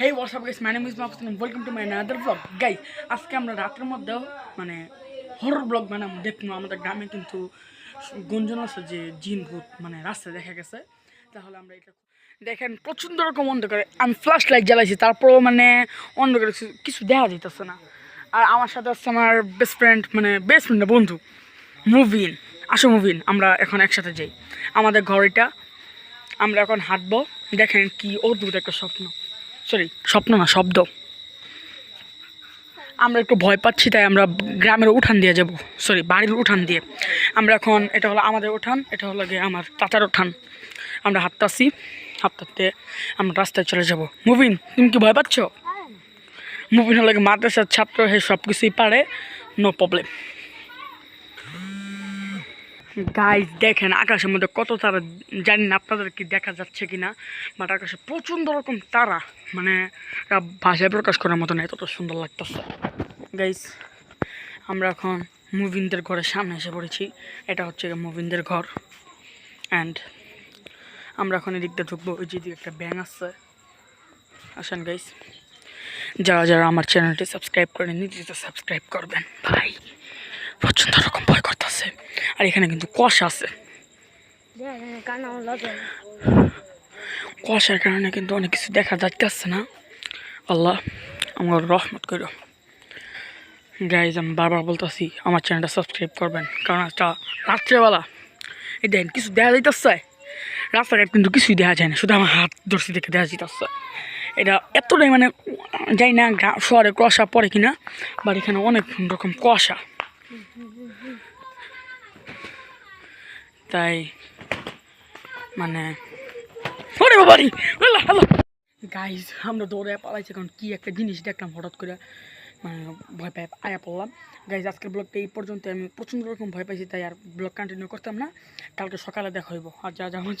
Hey what's up guys my name is welcome to my mother blog guys আজকে আমরা রাতের মধ্যেও মানে হরর ব্লগ মানে দেখব আমাদের গ্রামে কিন্তু গুঞ্জন আছে যে জিন ভূত মানে রাস্তায় দেখা গেছে। তাহলে আমরা এটা দেখেন, প্রচণ্ড রকম অন্ধকারে। আমি ফ্ল্যাশ লাইট জ্বালাইছি, তারপরেও মানে অন্ধকারে কিছু- দেখা যেতেছে না। আর আমার সাথে আছে আমার বেস্ট ফ্রেন্ড মানে বেস্ট ফ্রেন্ড বন্ধু, মুভিন। আসো মুভিন, আমরা এখন একসাথে যাই। আমাদের ঘর এটা। আমরা এখন হাঁটবো। দেখেন কি অদ্ভুত একটা স্বপ্ন। সরি স্বপ্ন না, শব্দ। আমরা একটু ভয় পাচ্ছি, তাই আমরা গ্রামের উঠান দিয়ে যাব। সরি বাড়ির উঠান দিয়ে। আমরা এখন, এটা হলো আমাদের উঠান, এটা হলো গিয়ে আমার চাচার উঠান। আমরা হাঁটতাছি হাঁটতে আমরা রাস্তায় চলে যাব। মুভিন, তুমি কি ভয় পাচ্ছ? মুভিন হলো মাদ্রাসার ছাত্র হয়ে সব কিছুই পারে নো প্রবলেম গাইজ দেখেন, আকাশের মধ্যে কত তারা, জানি না আপনাদের কি দেখা যাচ্ছে কি না বাট আকাশে প্রচণ্ড রকম তারা। মানে ভাষায় প্রকাশ করার মতো নেই তত সুন্দর লাগতেছে। গাইজ আমরা এখন মুভিনদের ঘরের সামনে এসে পড়েছি। এটা হচ্ছে মুভিনদের ঘর। অ্যান্ড আমরা এখন এদিক দিয়ে ঢুকবো, ওই যেদিকে একটা ব্যাং আছে। আসেন গাইজ যারা যারা আমার চ্যানেলটি সাবস্ক্রাইব করেন নিজে সাবস্ক্রাইব করবেন। ভাই, প্রচণ্ড রকম আর এখানে কিন্তু কুয়াশা আছে। কুয়াশার কারণে কিন্তু অনেক কিছু দেখা যাচ্ছে না। আল্লাহ আমার রহমত করো গাইজ আমি বারবার বলতেছি, আমার চ্যানেলটা সাবস্ক্রাইব করবেন। কারণ একটা রাত্রেবেলা, এই দেখেন, কিছু দেখা যাইতেছে। রাস্তাঘাট কিন্তু কিছুই দেখা যায় না, শুধু আমার হাত ধরছি দেখে দেখা যাইতেছে। এটা এতটাই মানে যাই না শহরে কুয়াশা পড়ে কিনা বাট এখানে অনেক রকম কুয়াশা তাই মানে গাইজ আমরা দৌড়ে পালাইছি কারণ কি একটা জিনিস দেখলাম, হঠাৎ করে মানে ভয় পাই আয়া পড়লাম। গাইজ আজকের ব্লগটা এই পর্যন্ত আমি প্রচণ্ড রকম ভয় পাইছি, তাই আর ব্লগ কন্টিনিউ করতাম না। কালকে সকালে দেখা হইব, আর যা যা আমার